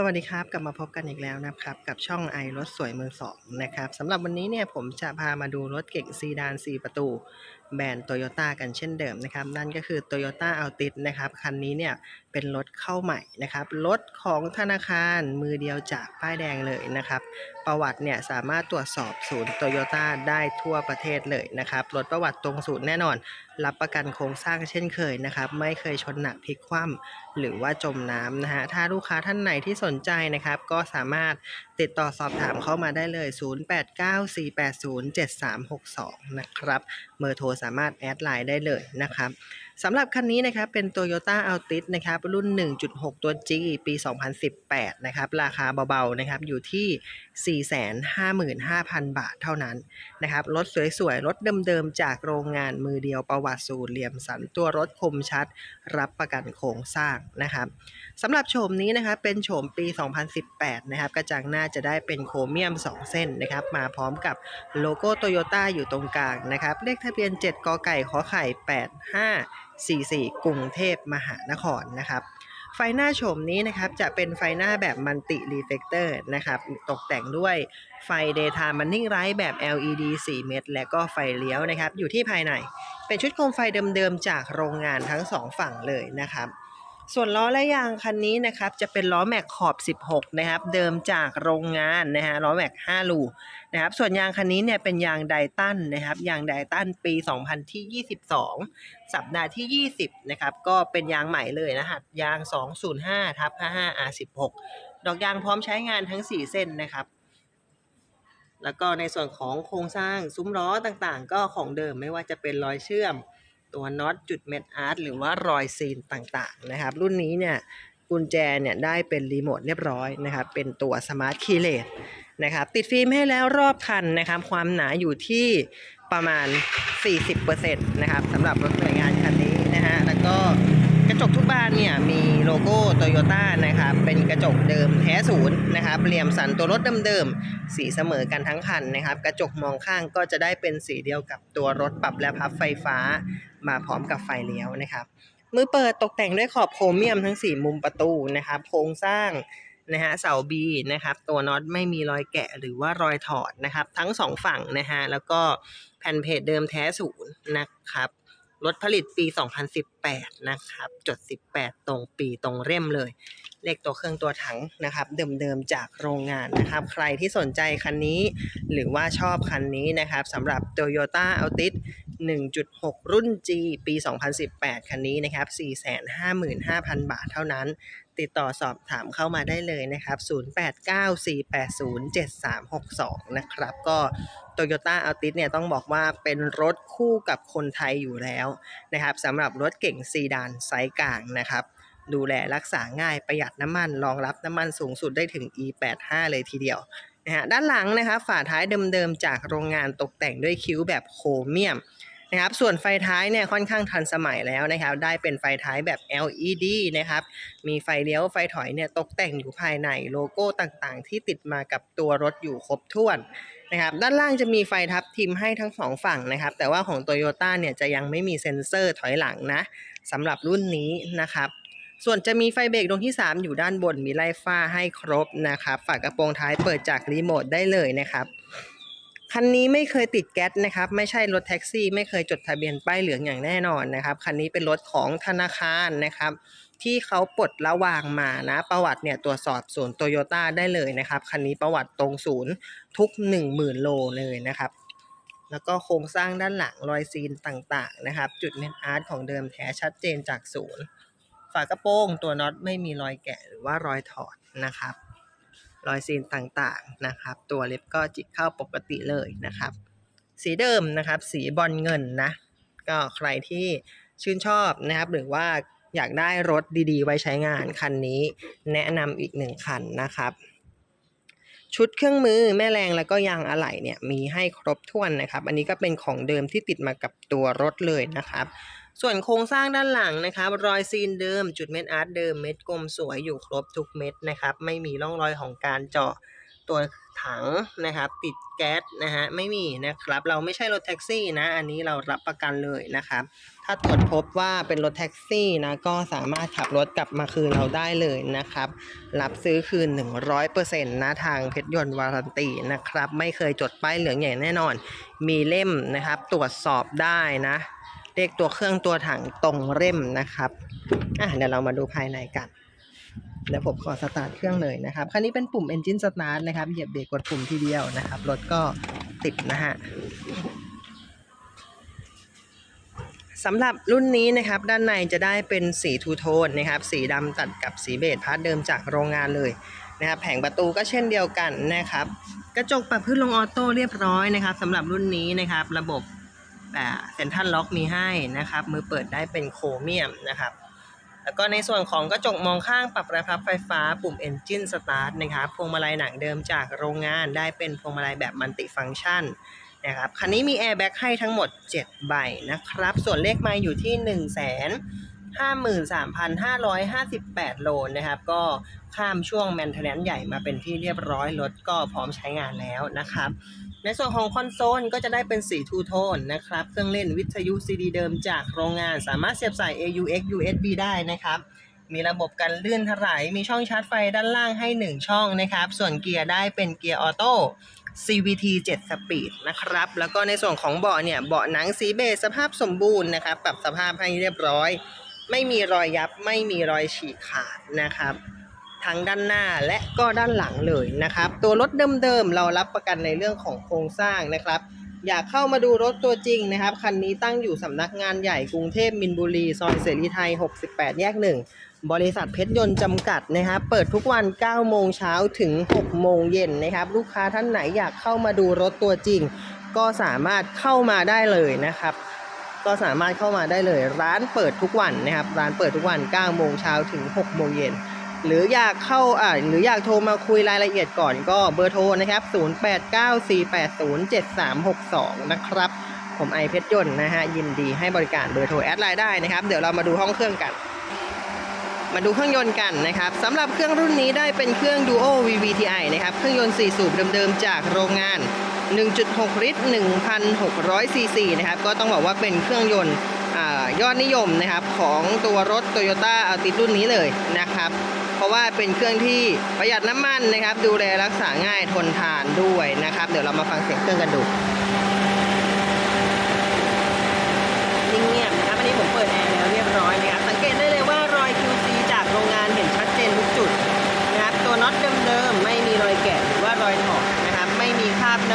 สวัสดีครับ กลับมาพบกันอีกแล้วนะครับ กับช่องไอรถสวยมือสองนะครับสำหรับวันนี้เนี่ยผมจะพามาดูรถเก่งซีดาน 4 ประตู แบรนด์โตโยต้ากันเช่นเดิมนะครับ นั่นก็คือ Toyota Altis นะครับ คันนี้เนี่ยเป็นรถเข้าใหม่นะครับ รถของธนาคารมือเดียวจากป้ายแดงเลยนะครับ ประวัติเนี่ยสามารถตรวจสอบศูนย์โตโยต้าได้ทั่วประเทศเลยนะครับ รถประวัติตรงศูนย์แน่นอน รับประกันโครงสร้างเช่นเคยนะครับ ไม่เคยชนหนักพลิกคว่ำหรือว่าจมน้ำนะฮะ ถ้าลูกค้าท่านไหนที่สนใจนะครับ ก็สามารถติดต่อสอบถามเข้ามาได้เลย 0894807362 นะครับ เบอร์โทรสามารถแอดไลน์ได้เลยนะครับ สำหรับคันนี้นะครับเป็น Toyota Altis นะครับรุ่น 1.6 ตัว G ปี 2018 นะครับราคาเบาๆนะครับอยู่ที่ 455,000 บาทเท่านั้นนะครับรถสวยๆ รถเดิมๆ จากโรงงานมือเดียวประวัติสูตรเหลี่ยมสันตัวรถคมชัด รับประกันโครงสร้างนะครับสำหรับโฉมนี้นะครับเป็นโฉมปี 2018 นะครับกระจังหน้าจะได้เป็นโครเมียม 2 เส้นนะครับมาพร้อมกับโลโก้โตโยต้าอยู่ตรงกลางนะครับเลขทะเบียน 7กไก่ขอไข่ 44 กรุงเทพมหานครนะครับ ไฟหน้าโฉมนี้นะครับจะเป็นไฟหน้าแบบมัลติรีเฟกเตอร์นะครับตกแต่งด้วยไฟ Daytime Running Light แบบ LED 4 เม็ดและก็ไฟเลี้ยวนะครับอยู่ที่ภายใน เป็นชุดโคมไฟเดิมๆจากโรงงานทั้ง 2 ฝั่งเลยนะครับ ส่วนล้อและยางคันนี้นะครับจะเป็นล้อแม็กขอบ 16 นะครับ เดิมจากโรงงานนะฮะล้อแม็ก5ลูนะครับ ส่วนยางคันนี้เนี่ยเป็นยางไดตันนะครับ ยางไดตันปี 2022 สัปดาห์ที่ 20 นะครับ ก็เป็นยางใหม่เลยนะครับยาง 205ทับ55 R16 ดอกยางพร้อมใช้งานทั้ง 4 เส้นนะครับ แล้วก็ในส่วนของโครงสร้างซุ้มล้อต่างๆ ก็ของเดิมไม่ว่าจะเป็นรอยเชื่อม ตัวน็อตจุดเม็ดอาร์ตหรือว่ารอยซีนต่างๆนะครับ รุ่นนี้เนี่ยกุญแจเนี่ยได้เป็นรีโมทเรียบร้อยนะครับ เป็นตัวสมาร์ทคีย์เลสนะครับ ติดฟิล์มให้แล้วรอบคันนะครับ ความหนาอยู่ที่ประมาณ 40%นะครับสำหรับรถหน่วยงานคันนี้นะฮะแล้วก็กระจกทุกบานเนี่ยมีโลโก้โตโยต้านะครับ เป็นกระจกเดิมแท้ศูนย์นะครับเหลี่ยมสันตัวรถเดิมๆสีเสมอกันทั้งคันนะครับ กระจกมองข้างก็จะได้เป็นสีเดียวกับตัวรถปรับและพับไฟฟ้า มาพร้อมกับไฟเลี้ยวนะครับ มือเปิดตกแต่งด้วยขอบโครเมียมทั้ง 4 มุมประตูนะครับ โครงสร้างนะฮะเสาบีนะครับ ตัวน็อตไม่มีรอยแกะหรือว่ารอยถอดนะครับ ทั้ง 2 ฝั่งนะฮะแล้วก็แผ่นเพจเดิมแท้ศูนย์นะครับรถผลิตปี 2018 นะครับ จด 18 ตรงปีตรงเล่มเลย เลขตัวเครื่องตัวถังนะครับ เดิมๆจากโรงงานนะครับ ใครที่สนใจคันนี้ หรือว่าชอบคันนี้นะครับสำหรับ Toyota Altis 1.6 รุ่น G ปี 2018 คันนี้นะครับ 455,000 บาทเท่านั้น ติดต่อสอบถามเข้ามาได้เลยนะครับ 0894807362 นะครับ ก็ Toyota Altis เนี่ยต้องบอกว่าเป็นรถคู่กับคนไทยอยู่แล้วนะครับสำหรับรถเก่งซีดานไซส์กลางนะครับดูแลรักษาง่ายประหยัดน้ำมันรองรับน้ำมันสูงสุดได้ถึง E85 เลยทีเดียวนะฮะด้านหลังนะครับฝาท้ายเดิมๆจากโรงงานตกแต่งด้วยคิ้วแบบโครเมียม นะครับ ส่วนไฟท้ายเนี่ยค่อนข้างทันสมัยแล้วนะครับ ได้เป็นไฟท้ายแบบ LED นะครับ มีไฟเลี้ยวไฟถอยเนี่ยตกแต่งอยู่ภายในโลโก้ต่างๆ ที่ติดมากับตัวรถอยู่ครบถ้วนนะครับ ด้านล่างจะมีไฟทับทิมให้ทั้งสองฝั่งนะครับ แต่ว่าของ Toyota เนี่ยจะยังไม่มีเซ็นเซอร์ถอยหลังนะสำหรับรุ่นนี้นะครับส่วนจะมีไฟเบรกดวงที่ 3 อยู่ด้านบนมีไล่ฟ้าให้ครบนะครับ ฝากระโปรงท้ายเปิดจากรีโมทได้เลยนะครับ คันนี้ไม่เคยติดแก๊สนะครับ ไม่ใช่รถแท็กซี่ ไม่เคยจดทะเบียนป้ายเหลืองอย่างแน่นอนนะครับ คันนี้เป็นรถของธนาคารนะครับ ที่เขาปลดระวางมานะ ประวัติเนี่ยตรวจสอบศูนย์โตโยต้าได้เลยนะครับ คันนี้ประวัติตรงศูนย์ทุก 10,000 โลเลยนะครับ แล้วก็โครงสร้างด้านหลังรอยซีนต่างๆนะครับ จุดเม็ดอาร์ตของเดิมแท้ชัดเจนจากศูนย์ ฝากระโปรงตัวน็อตไม่มีรอยแกะหรือว่ารอยถอดนะครับ รอยซีนต่างๆนะครับ ตัวเล็บก็จิกเข้าปกติเลยนะครับ สีเดิมนะครับ สีบอลเงินนะ ก็ใครที่ชื่นชอบนะครับ หรือว่าอยากได้รถดีๆ ไว้ใช้งานคันนี้ แนะนำอีกหนึ่งคันนะครับ ชุดเครื่องมือแม่แรงแล้วก็ยางอะไหล่เนี่ยมีให้ครบถ้วนนะครับ อันนี้ก็เป็นของเดิมที่ติดมากับตัวรถเลยนะครับ ส่วนโครงสร้างด้านหลังนะครับรอยซีนเดิม จุดเม็ดอาร์ตเดิมเม็ดกลมสวยอยู่ครบทุกเม็ดนะครับ ไม่มีร่องรอยของการเจาะตัวถังนะครับ ติดแก๊สนะฮะไม่มีนะครับ เราไม่ใช่รถแท็กซี่นะ อันนี้เรารับประกันเลยนะครับ ถ้าตรวจพบว่าเป็นรถแท็กซี่นะก็สามารถขับรถกลับมาคืนเราได้เลยนะครับ รับซื้อคืน 100%นะทางเพชรยนต์วารันตีนะครับ ไม่เคยจดป้ายเหลืองอย่างแน่นอน มีเล่มนะครับ ตรวจสอบได้นะ เลขตัวเครื่องตัวถังตรงเล่มนะครับอะเดี๋ยวเรามาดูภายในกันเดี๋ยวผมขอสตาร์ทเครื่องเลยนะครับ คันนี้เป็นปุ่ม Engine Start นะครับ เหยียบเบรกกดปุ่มทีเดียวนะครับ รถก็ติดนะฮะสำหรับรุ่นนี้นะครับ ด้านในจะได้เป็นสีทูโทนนะครับ สีดำตัดกับสีเบจพาร์ทเดิมจากโรงงานเลยนะครับแผงประตูก็เช่นเดียวกันนะครับ กระจกปรับพื้นลงออโต้เรียบร้อยนะครับสำหรับรุ่นนี้นะครับ ระบบ เซ็นทรัลล็อกมีให้นะครับ มือเปิดได้เป็นโครเมียมนะครับ แล้วก็ในส่วนของกระจกมองข้างปรับระพับไฟฟ้าปุ่ม Engine Start นะครับ พวงมาลัยหนังเดิมจากโรงงานได้เป็นพวงมาลัยแบบมัลติฟังก์ชันนะครับคันนี้มีแอร์แบ็กให้ทั้งหมด 7 ใบนะครับ ส่วนเลขไมาอยู่ที่ 1 0 0 0 0 8 โลนะครับ ก็ข้ามช่วงแมนเทนแนนใหญ่มาเป็นที่เรียบร้อยรถก็พร้อมใช้งานแล้วนะครับ ในส่วนของคอนโซลก็จะได้เป็นสีทูโทนนะครับ เครื่องเล่นวิทยุ CD เดิมจากโรงงานสามารถเสียบสาย AUX USB ได้นะครับมีระบบกันลื่นถลายมีช่องชาร์จไฟด้านล่างให้ 1 ช่องนะครับ ส่วนเกียร์ได้เป็นเกียร์ออโต้ CVT 7 Speed นะครับ แล้วก็ในส่วนของเบาะเนี่ย เบาะหนังสีเบจสภาพสมบูรณ์นะครับ ปรับสภาพให้เรียบร้อย ไม่มีรอยยับไม่มีรอยฉีกขาดนะครับ ทั้งด้านหน้าและก็ด้านหลังเลยนะครับ ตัวรถเดิมๆเรารับประกันในเรื่องของโครงสร้างนะครับอยากเข้ามาดูรถตัวจริงนะครับ คันนี้ตั้งอยู่สำนักงานใหญ่กรุงเทพมินบุรี ซอยเสรีไทย 68 แยก 1 บริษัทเพชรยนต์จำกัดนะครับเปิดทุกวัน 9 โมงเช้าถึง 6 โมงเย็นนะครับ ลูกค้าท่านไหนอยากเข้ามาดูรถตัวจริง ก็สามารถเข้ามาได้เลยนะครับ ก็สามารถเข้ามาได้เลยร้านเปิดทุกวันนะครับ ร้านเปิดทุกวัน9โมงเช้าถึง6โมงเย็นหรืออยากเข้าอ่าหรืออยากโทรมาคุยรายละเอียดก่อนก็เบอร์โทรนะครับ 0894807362 นะครับ ผมไอเพชรยนต์นะฮะยินดีให้บริการเบอร์โทรแอดไลน์ได้นะครับ เดี๋ยวเรามาดูห้องเครื่องกัน มาดูเครื่องยนต์กันนะครับสำหรับเครื่องรุ่นนี้ได้เป็นเครื่อง Duo VVTi นะครับ เครื่องยนต์4สูบเดิมๆจากโรงงาน 1.6 ลิตร 1,600 ซีซีนะครับ ก็ต้องบอกว่าเป็นเครื่องยนต์ยอดนิยมนะครับของตัวรถ Toyota a l t i รุ่นนี้เลยนะครับ เพราะว่าเป็นเครื่องที่ประหยัดน้ำมันนะครับ ดูแลรักษาง่ายทนทานด้วยนะครับ เดี๋ยวเรามาฟังเสียงเครื่องกันดู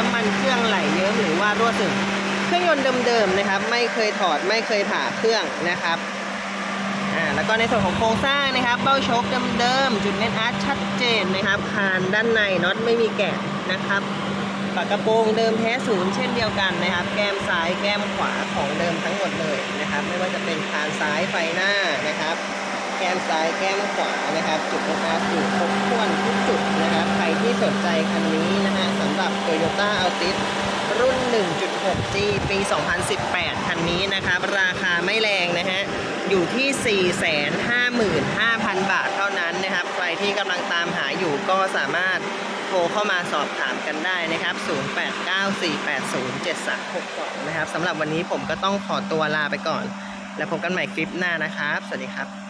น้ำมันเครื่องไหลเยิ้มหรือว่ารั่วซึมเครื่องยนต์เดิมๆนะครับ ไม่เคยถอดไม่เคยผ่าเครื่องนะครับอ่าแล้วก็ในส่วนของโครงสร้างนะครับ เบ้าโชคเดิมๆจุดเน้นอาร์ตชัดเจนนะครับคานด้านในน็อตไม่มีแกะนะครับฝากระโปรงเดิมแท้ศูนย์เช่นเดียวกันนะครับ แก้มซ้ายแก้มขวาของเดิมทั้งหมดเลยนะครับ ไม่ว่าจะเป็นคานซ้ายไฟหน้านะครับ แก้มซ้ายแก้มขวานะครับ จุดลูกค้าสู่ครบถ้วนทุกจุดนะครับ ใครที่สนใจคันนี้นะฮะสำหรับ Toyota Altis รุ่น 1.6G ปี 2018 คันนี้นะครับ ราคาไม่แรงนะฮะ อยู่ที่ 455,000 บาทเท่านั้นนะครับ ใครที่กำลังตามหาอยู่ก็สามารถโทรเข้ามาสอบถามกันได้นะครับ 0894807362 นะครับสำหรับวันนี้ผมก็ต้องขอตัวลาไปก่อน แล้วพบกันใหม่คลิปหน้านะครับ สวัสดีครับ